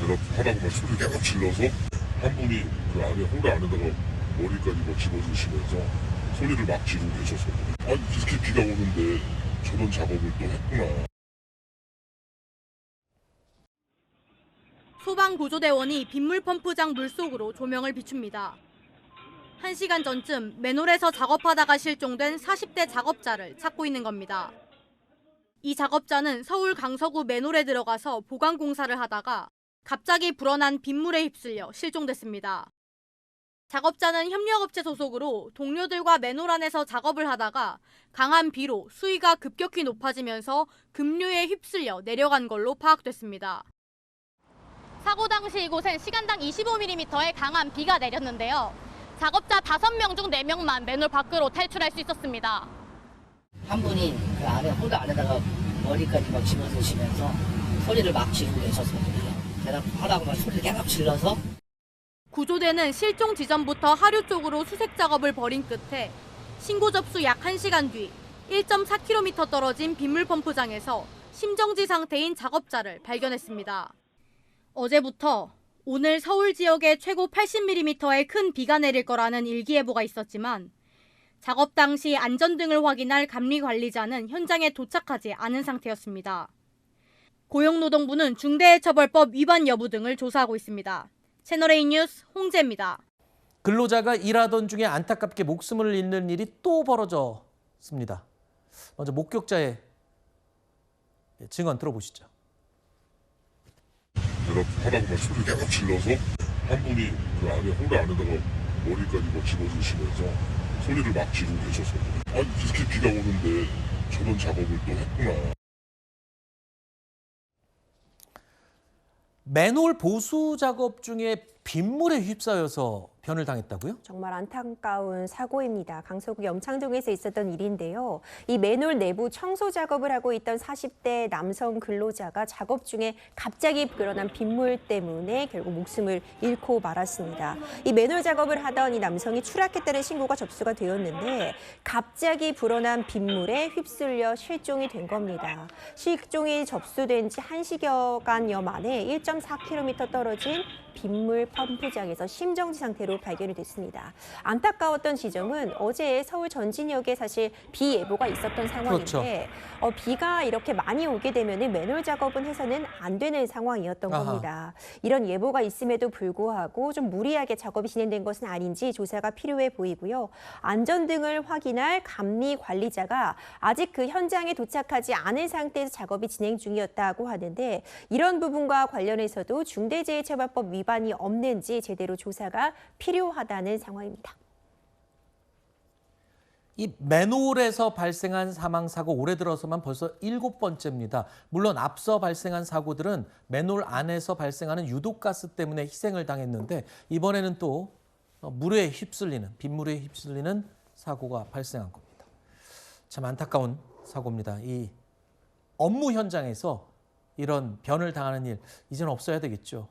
대답하다가 소리 계속 질러서 한 분이 그 안에 홀 안에다가 머리까지 뭐 집어넣으시면서 소리를 막 지르고 계셨어요. 아니 이렇게 비가 오는데 저런 작업을 또 했구나. 소방구조대원이 빗물 펌프장 물속으로 조명을 비춥니다. 1시간 전쯤 맨홀에서 작업하다가 실종된 40대 작업자를 찾고 있는 겁니다. 이 작업자는 서울 강서구 맨홀에 들어가서 보강 공사를 하다가 갑자기 불어난 빗물에 휩쓸려 실종됐습니다. 작업자는 협력업체 소속으로 동료들과 맨홀 안에서 작업을 하다가 강한 비로 수위가 급격히 높아지면서 급류에 휩쓸려 내려간 걸로 파악됐습니다. 사고 당시 이곳엔 시간당 25mm의 강한 비가 내렸는데요. 작업자 5명 중 4명만 맨홀 밖으로 탈출할 수 있었습니다. 한 분이 그 안에 홀드 안에다가 머리까지 막 집어넣으시면서 소리를 막 지르고 계셨거든요. 대답하다가 막 소리를 계속 질러서 구조대는 실종 지점부터 하류 쪽으로 수색 작업을 벌인 끝에 신고 접수 약 1시간 뒤 1.4km 떨어진 빗물 펌프장에서 심정지 상태인 작업자를 발견했습니다. 어제부터 오늘 서울 지역에 최고 80mm의 큰 비가 내릴 거라는 일기예보가 있었지만 작업 당시 안전 등을 확인할 감리 관리자는 현장에 도착하지 않은 상태였습니다. 고용노동부는 중대처벌법 위반 여부 등을 조사하고 있습니다. 채널A 뉴스 홍재입니다. 근로자가 일하던 중에 안타깝게 목숨을 잃는 일이 또 벌어졌습니다. 먼저 목격자의 증언 들어보시죠. 대답하다가 소리 계속 질러서 한 분이 그 안에 홀 안에다가 머리까지 뭐 집어넣으시면서 소리를 막 지르고 계셨어요. 아니 이렇게 비가 오는데 저런 작업을 또 했구나. 맨홀 보수 작업 중에 빗물에 휩싸여서 변을 당했다고요? 정말 안타까운 사고입니다. 강서구 염창동에서 있었던 일인데요. 이 맨홀 내부 청소 작업을 하고 있던 40대 남성 근로자가 작업 중에 갑자기 불어난 빗물 때문에 결국 목숨을 잃고 말았습니다. 이 맨홀 작업을 하던 이 남성이 추락했다는 신고가 접수가 되었는데 갑자기 불어난 빗물에 휩쓸려 실종이 된 겁니다. 실종이 접수된 지 1시간여 만에 1.4km 떨어진 빗물 펌프장에서 심정지 상태로 발견이 됐습니다. 안타까웠던 지점은 어제 서울 전진역에 사실 비 예보가 있었던 상황인데 그렇죠. 어, 비가 이렇게 많이 오게 되면 맨홀 작업은 해서는 안 되는 상황이었던 아하. 겁니다. 이런 예보가 있음에도 불구하고 좀 무리하게 작업이 진행된 것은 아닌지 조사가 필요해 보이고요. 안전 등을 확인할 감리 관리자가 아직 그 현장에 도착하지 않은 상태에서 작업이 진행 중이었다고 하는데 이런 부분과 관련해서도 중대재해처벌법 위반이 없는지 제대로 조사가 필요하다는 상황입니다. 이 맨홀에서 발생한 사망 사고 올해 들어서만 벌써 일곱 번째입니다. 물론 앞서 발생한 사고들은 맨홀 안에서 발생하는 유독가스 때문에 희생을 당했는데 이번에는 또 물에 휩쓸리는 빗물에 휩쓸리는 사고가 발생한 겁니다. 참 안타까운 사고입니다. 이 업무 현장에서 이런 변을 당하는 일 이제는 없어야 되겠죠.